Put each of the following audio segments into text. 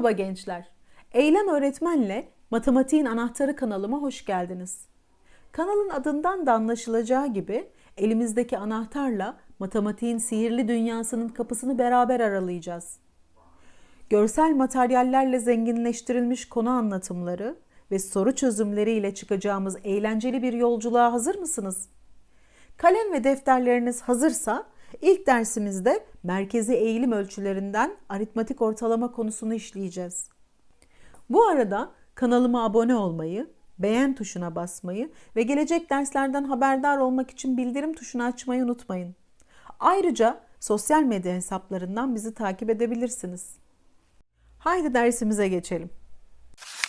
Merhaba gençler. Eylem Öğretmen'le Matematiğin Anahtarı kanalıma hoş geldiniz. Kanalın adından da anlaşılacağı gibi elimizdeki anahtarla matematiğin sihirli dünyasının kapısını beraber aralayacağız. Görsel materyallerle zenginleştirilmiş konu anlatımları ve soru çözümleriyle çıkacağımız eğlenceli bir yolculuğa hazır mısınız? Kalem ve defterleriniz hazırsa ilk dersimizde merkezi eğilim ölçülerinden aritmatik ortalama konusunu işleyeceğiz. Bu arada kanalıma abone olmayı, beğen tuşuna basmayı ve gelecek derslerden haberdar olmak için bildirim tuşunu açmayı unutmayın. Ayrıca sosyal medya hesaplarından bizi takip edebilirsiniz. Haydi dersimize geçelim.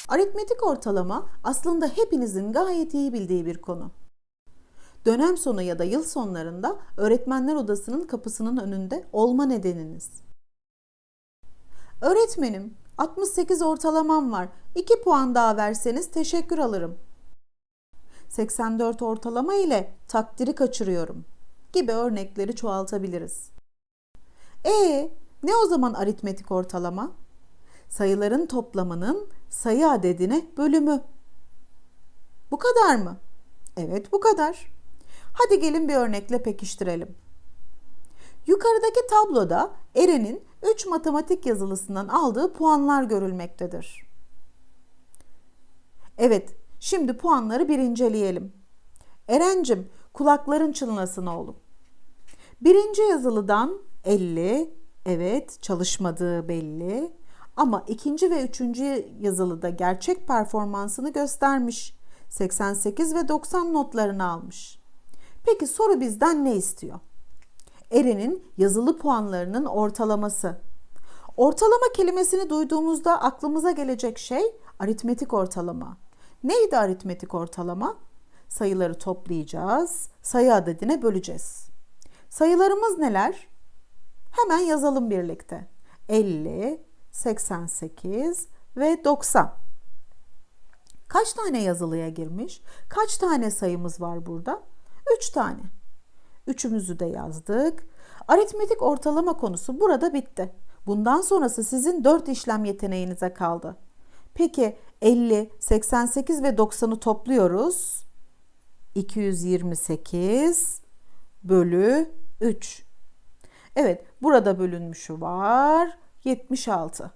Aritmetik ortalama aslında hepinizin gayet iyi bildiği bir konu. Dönem sonu ya da yıl sonlarında öğretmenler odasının kapısının önünde olma nedeniniz. Öğretmenim, 68 ortalamam var. 2 puan daha verseniz teşekkür alırım. 84 ortalama ile takdiri kaçırıyorum gibi örnekleri çoğaltabiliriz. E ne o zaman aritmetik ortalama? Sayıların toplamının sayı adedine bölümü. Bu kadar mı? Evet bu kadar. Hadi gelin bir örnekle pekiştirelim. Yukarıdaki tabloda Eren'in 3 matematik yazılısından aldığı puanlar görülmektedir. Evet, şimdi puanları bir inceleyelim. Erencim, kulakların çınlasın oğlum. Birinci yazılıdan 50, evet çalışmadığı belli. Ama ikinci ve üçüncü yazılıda gerçek performansını göstermiş. 88 ve 90 notlarını almış. Peki soru bizden ne istiyor? Eren'in yazılı puanlarının ortalaması. Ortalama kelimesini duyduğumuzda aklımıza gelecek şey aritmetik ortalama. Neydi aritmetik ortalama? Sayıları toplayacağız, sayı adedine böleceğiz. Sayılarımız neler? Hemen yazalım birlikte. 50, 88 ve 90. Kaç tane yazılıya girmiş? Kaç tane sayımız var burada? 3 tane. Üçümüzü de yazdık. Aritmetik ortalama konusu burada bitti. Bundan sonrası sizin 4 işlem yeteneğinize kaldı. Peki 50, 88 ve 90'ı topluyoruz. 228 bölü 3. Evet burada bölünmüşü var. 76.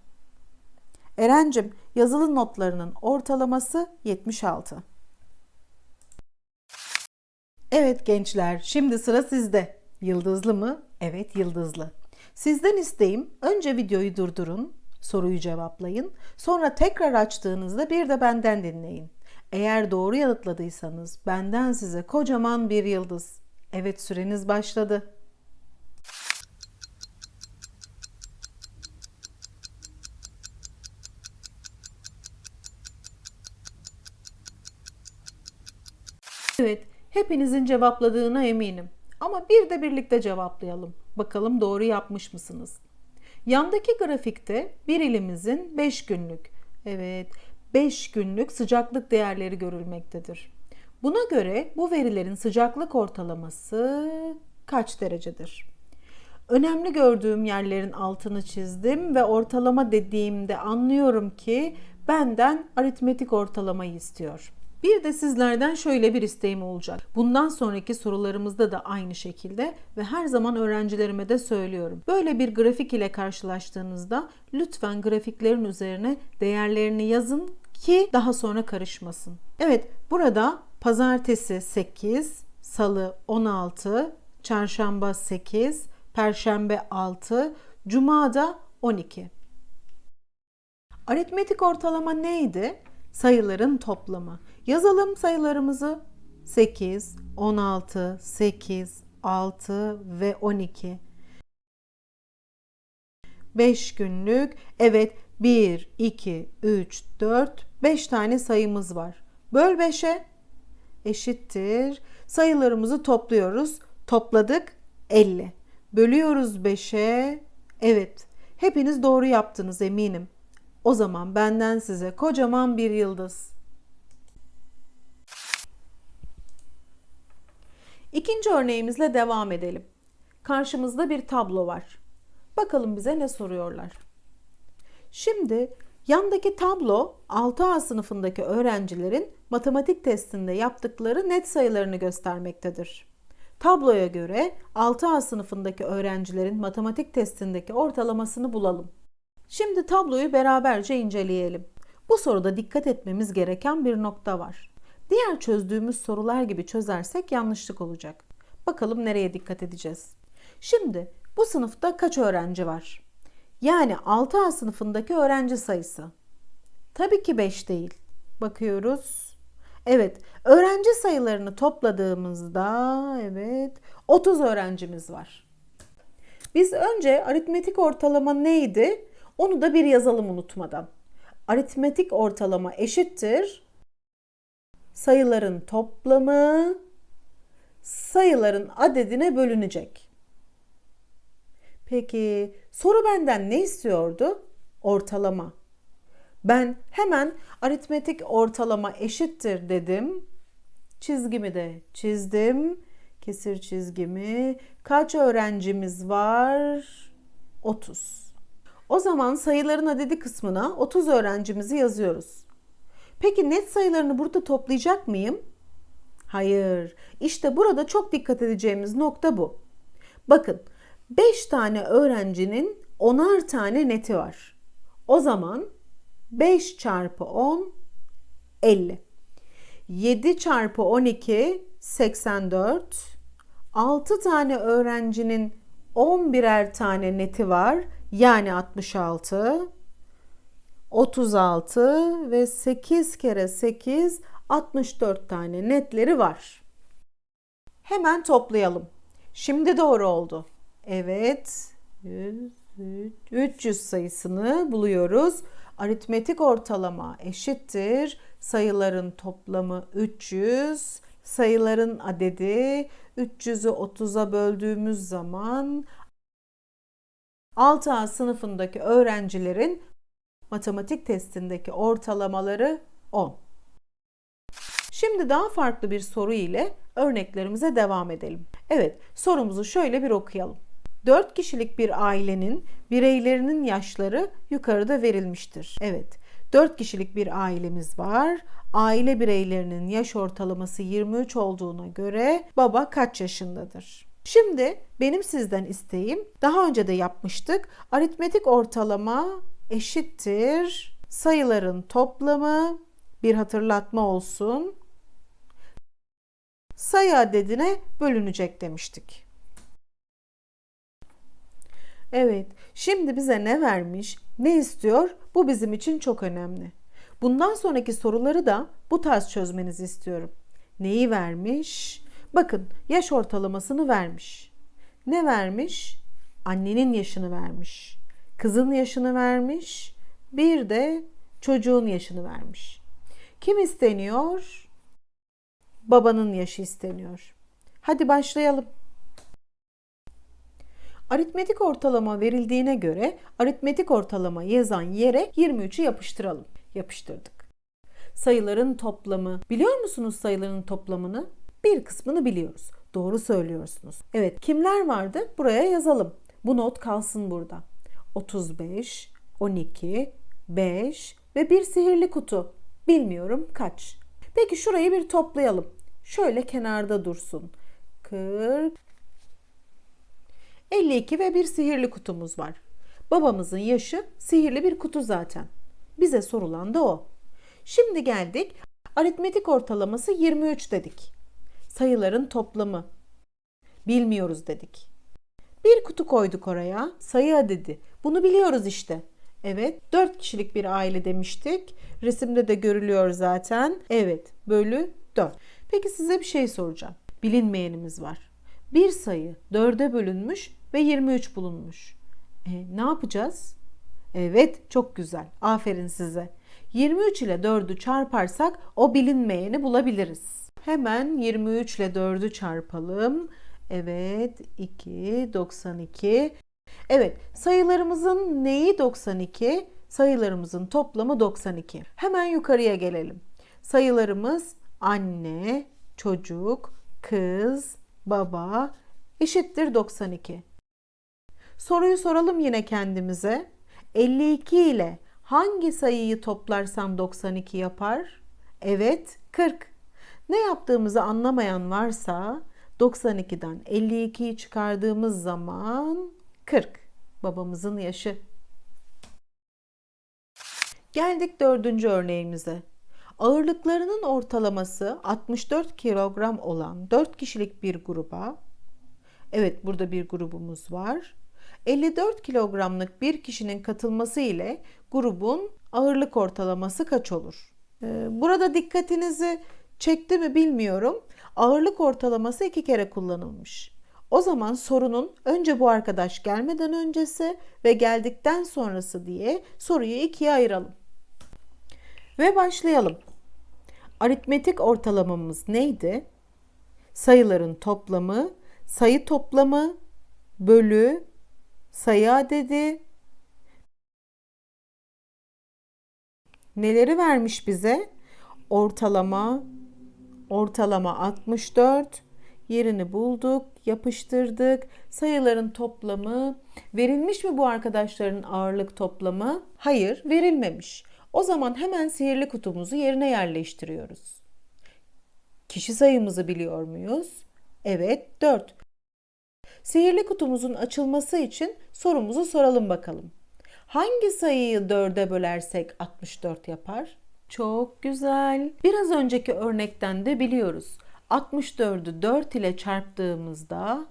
Erencim yazılı notlarının ortalaması 76. Evet gençler, şimdi sıra sizde. Yıldızlı mı? Evet, yıldızlı. Sizden isteğim önce videoyu durdurun, soruyu cevaplayın. Sonra tekrar açtığınızda bir de benden dinleyin. Eğer doğru yanıtladıysanız benden size kocaman bir yıldız. Evet süreniz başladı. Evet, hepinizin cevapladığına eminim. Ama bir de birlikte cevaplayalım. Bakalım doğru yapmış mısınız? Yandaki grafikte bir ilimizin 5 günlük, evet 5 günlük sıcaklık değerleri görülmektedir. Buna göre bu verilerin sıcaklık ortalaması kaç derecedir? Önemli gördüğüm yerlerin altını çizdim ve ortalama dediğimde anlıyorum ki benden aritmetik ortalamayı istiyor. Bir de sizlerden şöyle bir isteğim olacak. Bundan sonraki sorularımızda da aynı şekilde ve her zaman öğrencilerime de söylüyorum. Böyle bir grafik ile karşılaştığınızda lütfen grafiklerin üzerine değerlerini yazın ki daha sonra karışmasın. Evet, burada pazartesi 8, salı 16, çarşamba 8, perşembe 6, cuma da 12. Aritmetik ortalama neydi? Sayıların toplamı. Yazalım sayılarımızı 8, 16, 8, 6 ve 12. 5 günlük. Evet 1, 2, 3, 4, 5 tane sayımız var. Böl 5'e eşittir. Sayılarımızı topluyoruz. Topladık 50. Bölüyoruz 5'e. Evet. Hepiniz doğru yaptınız eminim. O zaman benden size kocaman bir yıldız. İkinci örneğimizle devam edelim. Karşımızda bir tablo var. Bakalım bize ne soruyorlar. Şimdi Yandaki tablo 6A sınıfındaki öğrencilerin matematik testinde yaptıkları net sayılarını göstermektedir. Tabloya göre 6A sınıfındaki öğrencilerin matematik testindeki ortalamasını bulalım. Şimdi tabloyu beraberce inceleyelim. Bu soruda dikkat etmemiz gereken bir nokta var. Diğer çözdüğümüz sorular gibi çözersek yanlışlık olacak. Bakalım nereye dikkat edeceğiz. Şimdi bu sınıfta kaç öğrenci var? Yani 6A sınıfındaki öğrenci sayısı. Tabii ki 5 değil. Bakıyoruz. Evet, öğrenci sayılarını topladığımızda evet 30 öğrencimiz var. Biz önce aritmetik ortalama neydi? Onu da bir yazalım unutmadan. Aritmetik ortalama eşittir sayıların toplamı sayıların adedine bölünecek. Peki soru benden ne istiyordu? Ortalama. Ben hemen aritmetik ortalama eşittir dedim. Çizgimi de çizdim. Kesir çizgimi. Kaç öğrencimiz var? 30. O zaman sayıların adedi kısmına 30 öğrencimizi yazıyoruz. Peki net sayılarını burada toplayacak mıyım? Hayır. İşte burada çok dikkat edeceğimiz nokta bu. Bakın 5 tane öğrencinin 10'ar tane neti var. O zaman 5 çarpı 10 50. 7 çarpı 12 84. 6 tane öğrencinin 11'er tane neti var. Yani 66. 36 ve 8 kere 8 64 tane netleri var. Hemen toplayalım. Şimdi doğru oldu. Evet. 100, 300 sayısını buluyoruz. Aritmetik ortalama eşittir. Sayıların toplamı 300. Sayıların adedi 300'ü 30'a böldüğümüz zaman 6A sınıfındaki öğrencilerin matematik testindeki ortalamaları 10. Şimdi daha farklı bir soru ile örneklerimize devam edelim. Evet, sorumuzu şöyle bir okuyalım. 4 kişilik bir ailenin bireylerinin yaşları yukarıda verilmiştir. Evet, 4 kişilik bir ailemiz var. Aile bireylerinin yaş ortalaması 23 olduğuna göre baba kaç yaşındadır? Şimdi benim sizden isteğim daha önce de yapmıştık. Aritmetik ortalama eşittir sayıların toplamı bir hatırlatma olsun. Sayı adedine bölünecek demiştik. Evet, şimdi bize ne vermiş, ne istiyor? Bu bizim için çok önemli. Bundan sonraki soruları da bu tarz çözmenizi istiyorum. Neyi vermiş? Bakın, yaş ortalamasını vermiş. Ne vermiş? Annenin yaşını vermiş. Kızın yaşını vermiş. Bir de çocuğun yaşını vermiş. Kim isteniyor? Babanın yaşı isteniyor. Hadi başlayalım. Aritmetik ortalama verildiğine göre aritmetik ortalama yazan yere 23'ü yapıştıralım. Yapıştırdık. Sayıların toplamı. Biliyor musunuz sayıların toplamını? Bir kısmını biliyoruz. Doğru söylüyorsunuz. Evet, kimler vardı? Buraya yazalım. Bu not kalsın burada. 35, 12, 5 ve bir sihirli kutu. Bilmiyorum kaç. Peki şurayı bir toplayalım. Şöyle kenarda dursun. 40, 52 ve bir sihirli kutumuz var. Babamızın yaşı sihirli bir kutu zaten. Bize sorulan da o. Şimdi geldik. Aritmetik ortalaması 23 dedik. Sayıların toplamı. Bilmiyoruz dedik. Bir kutu koyduk oraya. Sayı adedi. Bunu biliyoruz işte. Evet, 4 kişilik bir aile demiştik. Resimde de görülüyor zaten. Evet, bölü 4. Peki size bir şey soracağım. Bilinmeyenimiz var. Bir sayı 4'e bölünmüş ve 23 bulunmuş. E, ne yapacağız? Evet, çok güzel. Aferin size. 23 ile 4'ü çarparsak o bilinmeyeni bulabiliriz. Hemen 23 ile 4'ü çarpalım. Evet, 2, 92. Evet, sayılarımızın neyi 92? Sayılarımızın toplamı 92. Hemen yukarıya gelelim. Sayılarımız anne, çocuk, kız, baba eşittir 92. Soruyu soralım yine kendimize. 52 ile Hangi sayıyı toplarsam 92 yapar? Evet, 40. Ne yaptığımızı anlamayan varsa 92'den 52'yi çıkardığımız zaman 40. Babamızın yaşı. Geldik dördüncü örneğimize. Ağırlıklarının ortalaması 64 kilogram olan 4 kişilik bir gruba, evet burada bir grubumuz var, 54 kilogramlık bir kişinin katılması ile grubun ağırlık ortalaması kaç olur? Ee, burada dikkatinizi çekti mi bilmiyorum. Ağırlık ortalaması iki kere kullanılmış. O zaman sorunun önce bu arkadaş gelmeden öncesi ve geldikten sonrası diye soruyu ikiye ayıralım. Ve başlayalım. Aritmetik ortalamamız neydi? Sayıların toplamı, sayı toplamı bölü sayı adedi neleri vermiş bize? Ortalama ortalama 64 yerini bulduk, yapıştırdık. Sayıların toplamı verilmiş mi bu arkadaşların ağırlık toplamı? Hayır, verilmemiş. O zaman hemen sihirli kutumuzu yerine yerleştiriyoruz. Kişi sayımızı biliyor muyuz? Evet, 4. Sihirli kutumuzun açılması için sorumuzu soralım bakalım. Hangi sayıyı 4'e bölersek 64 yapar? Çok güzel. Biraz önceki örnekten de biliyoruz. 64'ü 4 ile çarptığımızda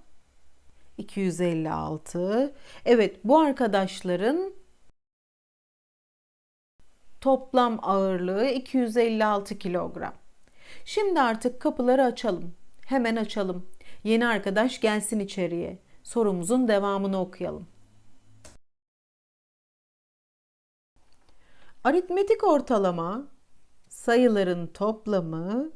256. Evet bu arkadaşların toplam ağırlığı 256 kilogram. Şimdi artık kapıları açalım. Hemen açalım. Yeni arkadaş gelsin içeriye. Sorumuzun devamını okuyalım. Aritmetik ortalama sayıların toplamı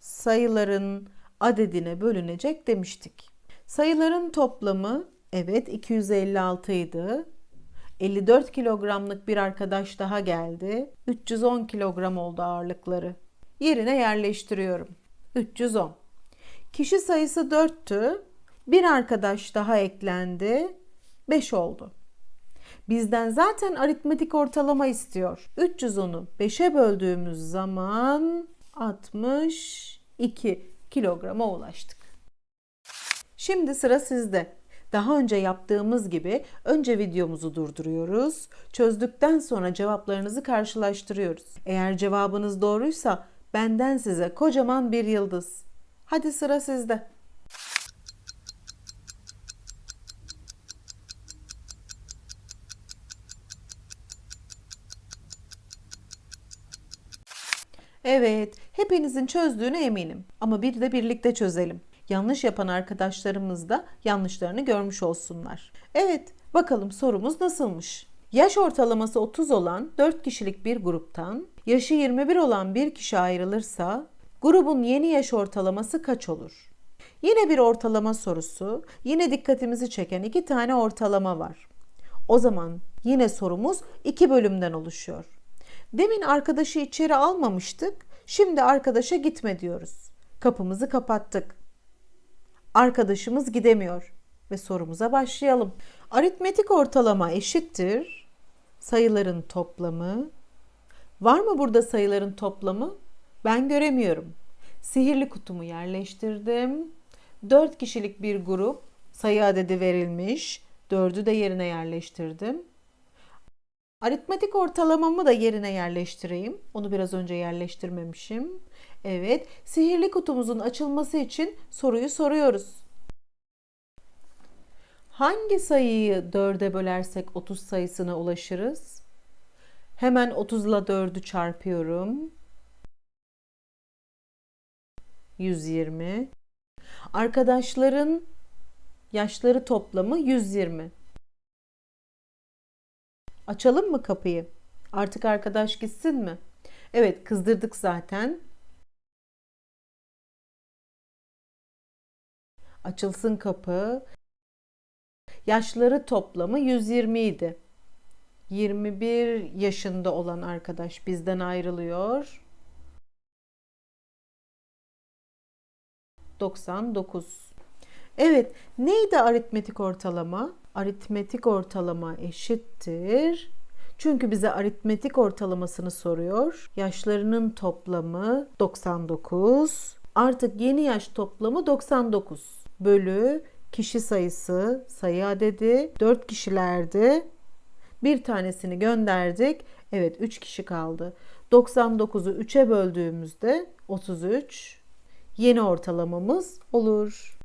sayıların adedine bölünecek demiştik. Sayıların toplamı evet 256 idi. 54 kilogramlık bir arkadaş daha geldi. 310 kilogram oldu ağırlıkları. Yerine yerleştiriyorum. 310. Kişi sayısı 4'tü. Bir arkadaş daha eklendi. 5 oldu. Bizden zaten aritmetik ortalama istiyor. 310'u 5'e böldüğümüz zaman 62 kilograma ulaştık. Şimdi sıra sizde. Daha önce yaptığımız gibi önce videomuzu durduruyoruz. Çözdükten sonra cevaplarınızı karşılaştırıyoruz. Eğer cevabınız doğruysa benden size kocaman bir yıldız. Hadi sıra sizde. Evet, hepinizin çözdüğüne eminim. Ama bir de birlikte çözelim. Yanlış yapan arkadaşlarımız da yanlışlarını görmüş olsunlar. Evet, bakalım sorumuz nasılmış? Yaş ortalaması 30 olan 4 kişilik bir gruptan yaşı 21 olan bir kişi ayrılırsa grubun yeni yaş ortalaması kaç olur? Yine bir ortalama sorusu, yine dikkatimizi çeken iki tane ortalama var. O zaman yine sorumuz iki bölümden oluşuyor. Demin arkadaşı içeri almamıştık. Şimdi arkadaşa gitme diyoruz. Kapımızı kapattık. Arkadaşımız gidemiyor ve sorumuza başlayalım. Aritmetik ortalama eşittir sayıların toplamı. Var mı burada sayıların toplamı? Ben göremiyorum. Sihirli kutumu yerleştirdim. 4 kişilik bir grup sayı adedi verilmiş. 4'ü de yerine yerleştirdim. Aritmetik ortalamamı da yerine yerleştireyim. Onu biraz önce yerleştirmemişim. Evet, sihirli kutumuzun açılması için soruyu soruyoruz. Hangi sayıyı 4'e bölersek 30 sayısına ulaşırız? Hemen 30 ile 4'ü çarpıyorum. 120. Arkadaşların yaşları toplamı 120. Açalım mı kapıyı? Artık arkadaş gitsin mi? Evet kızdırdık zaten. Açılsın kapı. Yaşları toplamı 120 idi. 21 yaşında olan arkadaş bizden ayrılıyor. 99. Evet, neydi aritmetik ortalama? Aritmetik ortalama eşittir Çünkü bize aritmetik ortalamasını soruyor. Yaşlarının toplamı 99. Artık yeni yaş toplamı 99. Bölü kişi sayısı, sayı adedi 4 kişilerdi. Bir tanesini gönderdik. Evet 3 kişi kaldı. 99'u 3'e böldüğümüzde 33 yeni ortalamamız olur.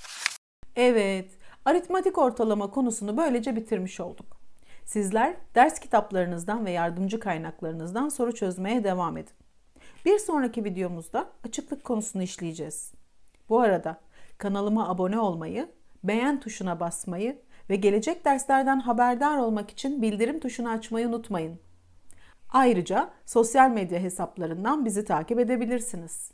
Evet, aritmatik ortalama konusunu böylece bitirmiş olduk. Sizler ders kitaplarınızdan ve yardımcı kaynaklarınızdan soru çözmeye devam edin. Bir sonraki videomuzda açıklık konusunu işleyeceğiz. Bu arada kanalıma abone olmayı, beğen tuşuna basmayı ve gelecek derslerden haberdar olmak için bildirim tuşunu açmayı unutmayın. Ayrıca sosyal medya hesaplarından bizi takip edebilirsiniz.